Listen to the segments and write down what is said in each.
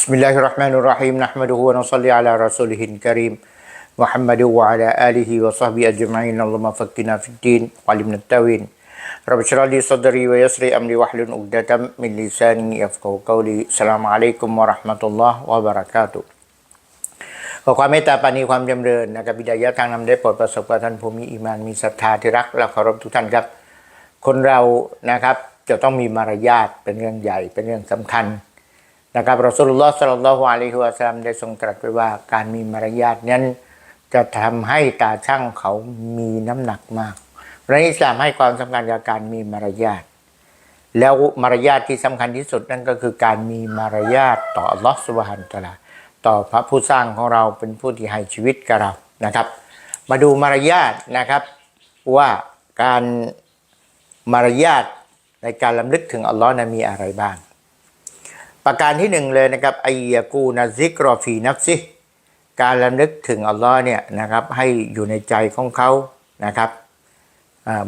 بسم الله الرحمن الرحيم نحمده ونصلي على رسوله الكريم محمد وعلى آله وصحبه أجمعين اللهم فقنا في الدين وعلمنا التاويل رب اشرح لي صدري ويسر أمري واحلل عقدة من لساني يفقهوا قولي السلام عليكم ورحمة الله وبركاته ขอความเมตตาปรานีความจำเริญนะครับบิดายะทางนำได้โปรดประสบกับท่านผู้มีอีมานมีศรัทธาที่รักและเคารพทุกท่านครับ คนเรานะครับจะต้องมีมารยาทเป็นเรื่องใหญ่เป็นเรื่องสำคัญ นะครับรอสูลุลลอฮ์สัลลัลลอฮุอะลัยฮิวะสัลลัมได้ทรงตรัสไว้ว่าการมีมารยาทนั้น จะทำให้ตาช่างเขามีน้ำหนักมากและอิสลามให้ความสำคัญกับการมีมารยาทแล้วมารยาทที่สำคัญที่สุดนั่นก็คือการมีมารยาทต่อลอสุบฮานตะลาต่อพระผู้สร้างของเราเป็นผู้ที่ให้ชีวิตกับเรานะครับ มาดูมารยาทนะครับว่าการมารยาทในการลำลึกถึงอัลลอฮ์นั้นมีอะไรบ้าง ประการที่หนึ่งเลยนะครับไอยากูนาซิกรอฟีนัฟซิการลำลึกถึงอัลลอฮ์เนี่ยนะครับให้อยู่ในใจของเขานะครับ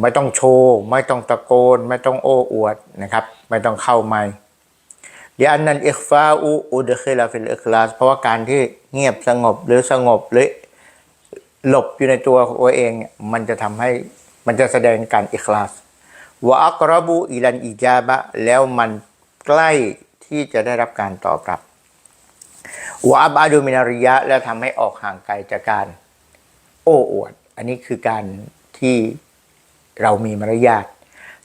ไม่ต้องโชว์ ไม่ต้องตะโกน ไม่ต้องโอ้อวดนะครับไม่ต้องเข้าไมค์เดี๋ยวอันนั้นอิคฟาอูอุดคลาฟิลอิคลาสเพราะว่าการที่เงียบสงบหรือสงบหรือหลบอยู่ในตัวของตัวเองเนี่ยมันจะทำให้มันจะแสดงการอิคลาสวะอักรบูอิลันอิจาบะแล้วมันใกล้ ที่จะได้รับการตอบรับวะอับอาดูมินาริยะแล้วทำให้ออกห่างไกลจากการ โอ้อวด อันนี้คือการที่เรามีมารยาท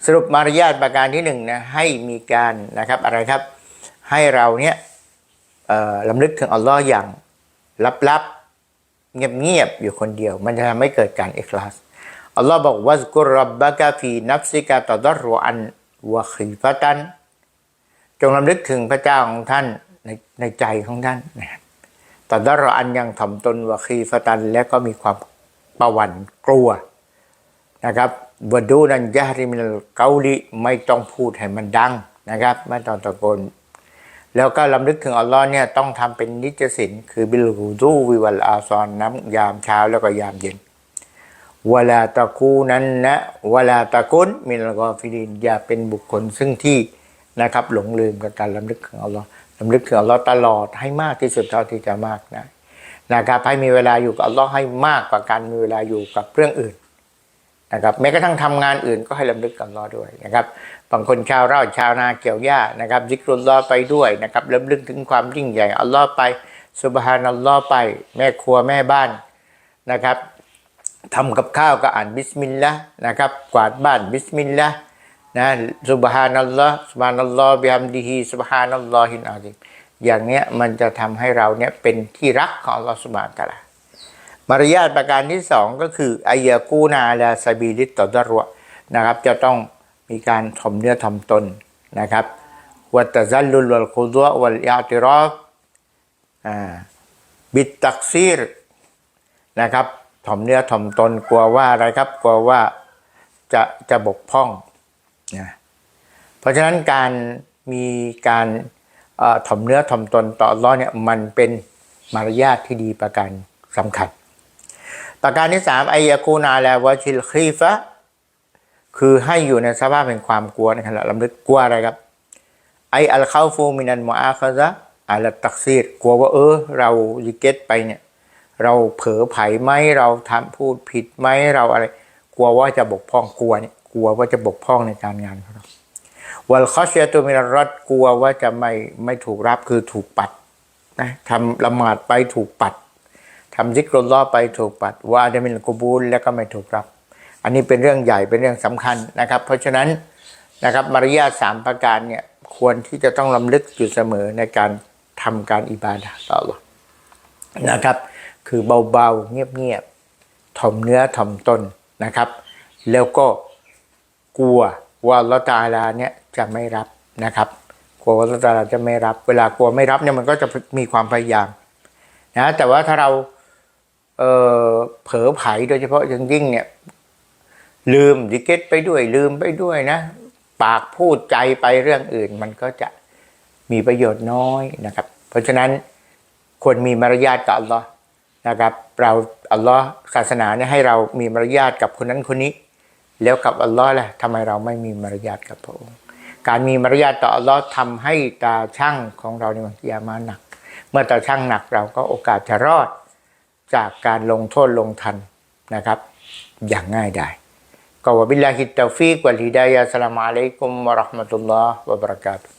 สรุปมารยาทประการที่หนึ่งนะให้มีการนะครับอะไรครับให้เราเนี่ยลำลึกถึงอัลลอฮ์อย่างลับๆ เงียบๆ อยู่คนเดียว มันจะทำให้เกิดการเอกลาสอัลลอฮ์บอกว่าสกุรรับบะกะฟีนัฟซิกะตอดรอันวะขีฟะตัน จงลำลึกถึงพระเจ้าของท่านในในใจของท่านนะครับตอดรอันยังถ่อมตนวะขีฟะตันและก็มีความประวันกลัวนะครับวดูนันยาริมิลเกาลิไม่ต้องพูดให้มันดังนะครับไม่ต้องตะโกนแล้วก็ลำลึกถึงอัลลอฮ์เนี่ยต้องทำเป็นนิจสินคือบิลูดูวิวัลอาซอนน้ำยามเช้าแล้วก็ยามเย็นเวลาตะกูนั้นนะเวลาตะกุนมินลกอฟิลินอย่าเป็นบุคคลซึ่งที่ นะครับ หลงลืมกับการลำลึกถึงอัลลอฮ์ลำลึกถึงอัลลอฮ์ตลอดให้มากที่สุดเท่าที่จะมากได้นะครับให้มีเวลาอยู่กับอัลลอฮ์ให้มากกว่าการมีเวลาอยู่กับเรื่องอื่นนะครับแม้กระทั่งทำงานอื่นก็ให้ลำลึกกับอัลลอฮ์ด้วยนะครับบางคนชาวไร่ชาวนาเกี่ยวหญ้านะครับซิกรุลลอไปด้วยนะครับลำลึกถึงความยิ่งใหญ่อัลลอฮ์ไปสุบฮานัลลอฮ์ไป แม่ครัวแม่บ้านนะครับทำกับข้าวก็อ่านบิสมิลลาห์นะครับ กวาดบ้านบิสมิลลาห์ นะสุบฮานัลลอฮ์สุบฮานัลลอฮ์บิฮัมดิฮิสุบฮานัลลอฮินอาซิมอย่างเนี้ยมันจะทำให้เราเนี่ยเป็นที่รักของอัลลอฮ์สุบฮานะตะลามารยาทประการที่สองก็คืออายากูนาลาซาบิลิตตอดรวนะครับ จะต้องมีการถ่อมเนื้อถ่อมตนนะครับวัตซัลลุลวัลคุดวะวัลยาติรอฟอ่าบิตตักซีรนะครับถ่อมเนื้อถ่อมตนกลัวว่าอะไรครับกลัวว่าจะจะบกพร่อง นะเพราะฉะนั้นการมีการถ่อมเนื้อถ่อมตนต่ออัลเลอฮ์เนี่ยมันเป็นมารยาทที่ดีประการสำคัญ ประการที่สามไอยาคูนาแลวชิลคีฟะคือให้อยู่ในสภาพแห่งความกลัวในขณะลำลึกกลัวอะไรครับ ไออัลคาฟูมินันมออาคาซะอัลตักซีดกลัวว่าเออ เราลิเกตไปเนี่ย เราเผลอไผไหมเราทำพูดผิดไหมเราอะไร กลัวว่าจะบกพร่องกลัวเนี่ย กลัวว่าจะบกพร่องในการงานของเราวัลคอเชียตัวมินรัตกลัวว่าจะไม่ไม่ถูกรับคือถูกปัดนะทำละหมาดไปถูกปัดทำซิกรลลอไปถูกปัด ว่าจะมินกูบูลแล้วก็ไม่ถูกรับ อันนี้เป็นเรื่องใหญ่เป็นเรื่องสำคัญนะครับ เพราะฉะนั้นนะครับมารยาทสามประการเนี่ยควรที่จะต้องลำลึกอยู่เสมอในการทำการอิบาดะต่อ Allah นะครับ คือเบาๆเงียบๆถ่อมเนื้อถ่อมตนนะครับ แล้วก็ กลัวว่าลลอฮ์ตาลาเนี่ยจะไม่รับนะครับกลัวว่าลลอฮ์ตาลาจะไม่รับ เวลากลัวไม่รับเนี่ยมันก็จะมีความพยายามนะแต่ว่าถ้าเราเเผลอไผโดยเฉพาะอย่างยิ่งเนี่ยลืมดิเกตไปด้วยลืมไปด้วยนะ ปากพูดใจไปเรื่องอื่น มันก็จะมีประโยชน์น้อยนะครับ เพราะฉะนั้นควรมีมารยาทกับอัลลอฮ์นะครับ เราอัลลอฮ์ศาสนาเนี่ยให้เรามีมารยาทกับคนนั้นคนนี้ แล้วกับอัลลอฮ์ล่ะทำไมเราไม่มีมารยาทกับพระองค์ การมีมารยาทต่ออัลลอฮ์ทำให้ตาช่างของเราในวันกิยามาหนัก เมื่อตาช่างหนักเราก็โอกาสจะรอดจากการลงโทษลงทันนะครับ อย่างง่ายได้ก็วบิลลาฮิตตาฟีกวะลฮิดายะสลามอะลัยกุมวะราะห์มะตุลลอฮ์วะบะเราะกาตุฮ